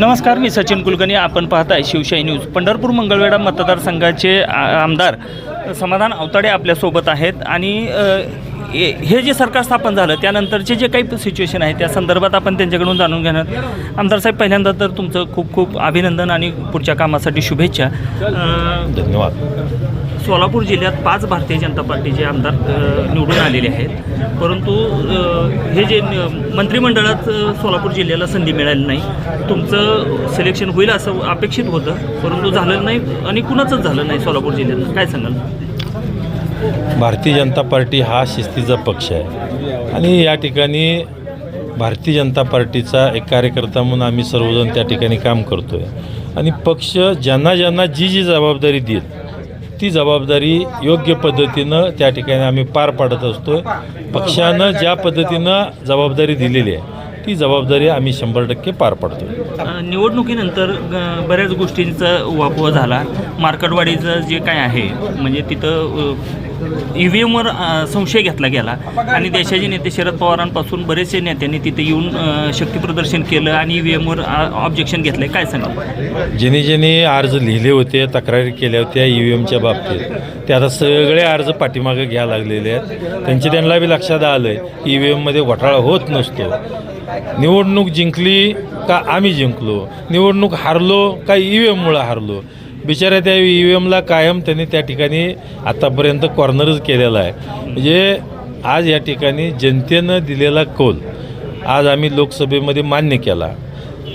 नमस्कार मी सचिन कुलकर्णी. आपण पाहताय शिवशाही न्यूज. पंढरपूर मंगळवेढा मतदारसंघाचे आमदार समाधान अवताडे आपल्यासोबत आहेत आणि हे हे जे सरकार स्थापन झालं त्यानंतरचे जे काही सिच्युएशन आहे त्या संदर्भात आपण त्यांच्याकडून जाणून घेणार. आमदार साहेब पहिल्यांदा तर तुमचं खूप खूप अभिनंदन आणि पुढच्या कामासाठी शुभेच्छा. धन्यवाद. सोलापूर जिल्ह्यात पाच भारतीय जनता पार्टीचे आमदार निवडून आलेले आहेत. परंतु हे जे मंत्रिमंडळात सोलापूर जिल्ह्याला संधी मिळाली नाही. तुमचं सिलेक्शन होईल असं अपेक्षित होतं परंतु झालं नाही आणि कुणाचंच झालं नाही सोलापूर जिल्ह्यात. काय सांगाल? भारतीय जनता पार्टी हा शिस्तीचा पक्ष आहे. आणि या ठिकाणी भारतीय जनता पार्टीचा एक कार्यकर्ता म्हणून आम्ही सर्वजण त्या ठिकाणी काम करतो आहे आणि पक्ष ज्यांना ज्यांना जी जी जबाबदारी देईल ती जबाबदारी योग्य पद्धतीनं त्या ठिकाणी आम्ही पार पाडत असतो पक्षानं ज्या पद्धतीनं जबाबदारी दिलेली आहे ती जबाबदारी आम्ही शंभर टक्के पार पाडतो निवडणुकीनंतर बऱ्याच गोष्टींचा वापर झाला. मार्केटवाडीचं जे काय आहे म्हणजे तिथं ई व्ही एमवर संशय घेतला गेला. आणि देशाचे नेते शरद पवारांपासून बरेचसे नेत्यांनी तिथे येऊन शक्तीप्रदर्शन केलं आणि ई एमवर ऑब्जेक्शन घेतलं. काय सांगा ज्यांनी ज्यांनी अर्ज लिहिले होते तक्रारी केल्या होत्या ई एमच्या बाबतीत. ते आता सगळे अर्ज पाठीमागे घ्यायला लागलेले आहेत. त्यांचे त्यांना बी लक्षात आलं आहे ई एममध्ये घोटाळा होत नसतो. निवडणूक जिंकली का आम्ही जिंकलो? निवडणूक हारलो का ई व्ही एममुळं हारलो? बिचाऱ्या त्या ई व्ही एमला कायम त्यांनी त्या ठिकाणी आतापर्यंत कॉर्नरच केलेला आहे. म्हणजे आज या ठिकाणी जनतेनं दिलेला कौल आज आम्ही लोकसभेमध्ये मान्य केला.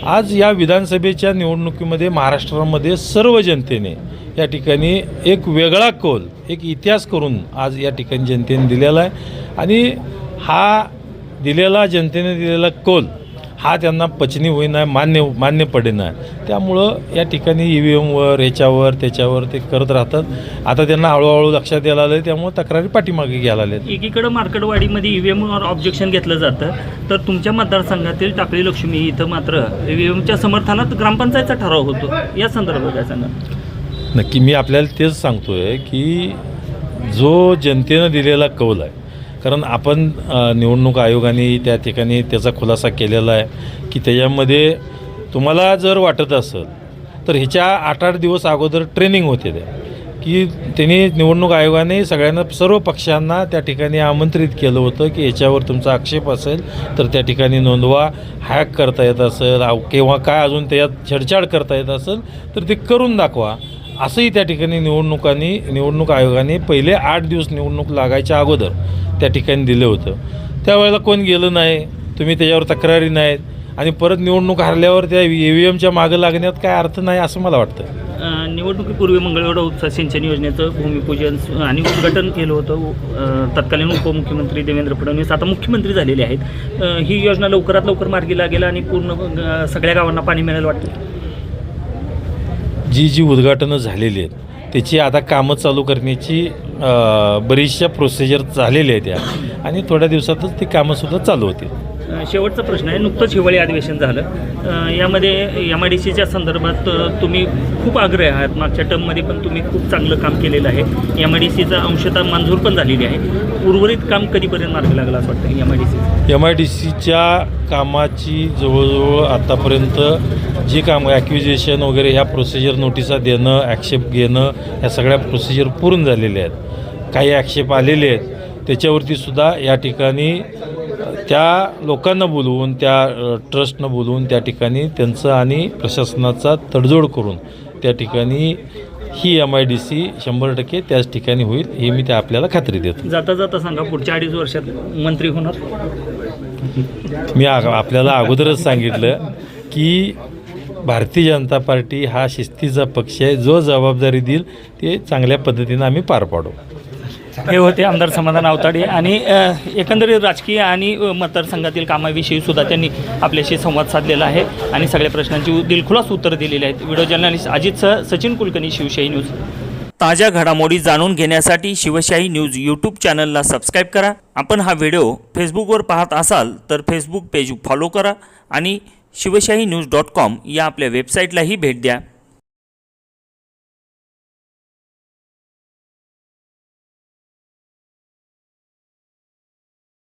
आज या विधानसभेच्या निवडणुकीमध्ये महाराष्ट्रामध्ये सर्व जनतेने या ठिकाणी एक वेगळा कौल एक इतिहास करून आज या ठिकाणी जनतेने दिलेला आहे. आणि हा दिलेला जनतेने दिलेला कौल हा त्यांना पचनी होईना मान्य मान्य पडेना. त्यामुळं या ठिकाणी ई व्ही एमवर ह्याच्यावर त्याच्यावर ते करत राहतात. आता त्यांना हळूहळू लक्षात यायला आलं त्यामुळे तक्रारी पाठीमागे घ्यायला लागल्यात. एकीकडं मार्कडवाडीमध्ये ई व्ही एमवर ऑब्जेक्शन घेतलं जातं तर तुमच्या मतदारसंघातील टाकळी लक्ष्मी इथं मात्र ई व्ही एमच्या समर्थनात ग्रामपंचायतचा ठराव होतो. या संदर्भात काय सांगा नक्की मी आपल्याला तेच सांगतो आहे की जो जनतेनं दिलेला कौल आहे कारण आपण निवडणूक आयोगाने त्या ठिकाणी त्याचा खुलासा केलेला आहे की त्याच्यामध्ये तुम्हाला जर वाटत असेल तर ह्याच्या आठ आठ दिवस अगोदर ट्रेनिंग होते त्या की त्यांनी निवडणूक आयोगाने सगळ्यांना सर्व पक्षांना त्या ठिकाणी आमंत्रित केलं होतं की याच्यावर तुमचा आक्षेप असेल तर त्या ठिकाणी नोंदवा हॅक करता येत असेल किंवा काय अजून त्याच्यात छेडछाड करता येत असेल तर ते करून दाखवा. असंही त्या ठिकाणी निवडणुकांनी निवडणूक आयोगाने पहिले आठ दिवस निवडणूक लागायच्या अगोदर त्या ठिकाणी दिलं होतं. त्यावेळेला कोण गेलं नाही तुम्ही त्याच्यावर तक्रारी नाहीत आणि परत निवडणूक हरल्यावर त्या ई व्ही एमच्या मागं लागण्यात काय अर्थ नाही असं मला वाटतं. निवडणुकीपूर्वी मंगळवेढा उपसा सिंचन योजनेचं भूमिपूजन आणि उद्घाटन केलं होतं. तत्कालीन उपमुख्यमंत्री देवेंद्र फडणवीस. आता मुख्यमंत्री झालेले आहेत. ही योजना लवकरात लवकर मार्गी लागेल आणि पूर्ण सगळ्या गावांना पाणी मिळेल वाटतं. जी जी उद्घाटनं झालेली आहेत त्याची आता कामं चालू करण्याची बरीचशा प्रोसिजर झालेल्या आहेत त्या आणि थोड्या दिवसातच ती कामंसुद्धा चालू होतील. शेवटचा प्रश्न आहे. नुकतंच हिवाळी अधिवेशन झालं. यामध्ये एम आय डी सीच्या संदर्भात तुम्ही खूप आग्रह आहात. मागच्या टर्ममध्ये पण तुम्ही खूप चांगलं काम केलेलं आहे. एम आय डी सीचा अंशता मंजूर पण झालेली आहे. उर्वरित काम कधीपर्यंत मार्गी लागलं असं वाटतं M I D C M I D सीच्या कामाची जवळजवळ आत्तापर्यंत जे काम ॲक्विजेशन वगैरे ह्या प्रोसिजर नोटिसा देणं ॲक्सेप घेणं ह्या सगळ्या प्रोसिजर पूर्ण झालेल्या आहेत. काही ॲक्सेप आलेले आहेत. त्याच्यावरती सुद्धा या ठिकाणी त्या लोकांना बोलवून त्या ट्रस्टनं बोलवून त्या ठिकाणी त्यांचं आणि प्रशासनाचा तडजोड करून त्या ठिकाणी ही एम आय डी सी शंभर टक्के त्याच ठिकाणी होईल हे मी त्या आपल्याला खात्री देतो. जाता जाता सांगा पुढच्या अडीच वर्षात मंत्री होणार? मी आ- आपल्याला अगोदरच सांगितलं की भारतीय जनता पार्टी हा शिस्तीचा पक्ष आहे जो जबाबदारी देईल ते चांगल्या पद्धतीनं आम्ही पार पाडू. हे होते आमदार समाधान आवताडे आणि एकंदरीत राजकीय आणि मतदारसंघातील कामाविषयी सुद्धा त्यांनी आपल्याशी संवाद साधलेला आहे आणि सगळ्या प्रश्नांची दिलखुलास उत्तर दिलेली आहेत. व्हिडिओ जर्नलिस्ट अजितसह सचिन कुलकर्णी शिवशाही न्यूज. ताज्या घडामोडी जाणून घेण्यासाठी शिवशाही न्यूज यूट्यूब चॅनलला सबस्क्राईब करा. आपण हा व्हिडिओ फेसबुकवर पाहत असाल तर फेसबुक पेज फॉलो करा आणि शिवशाही न्यूज डॉट कॉम या आपल्या वेबसाईटलाही भेट द्या.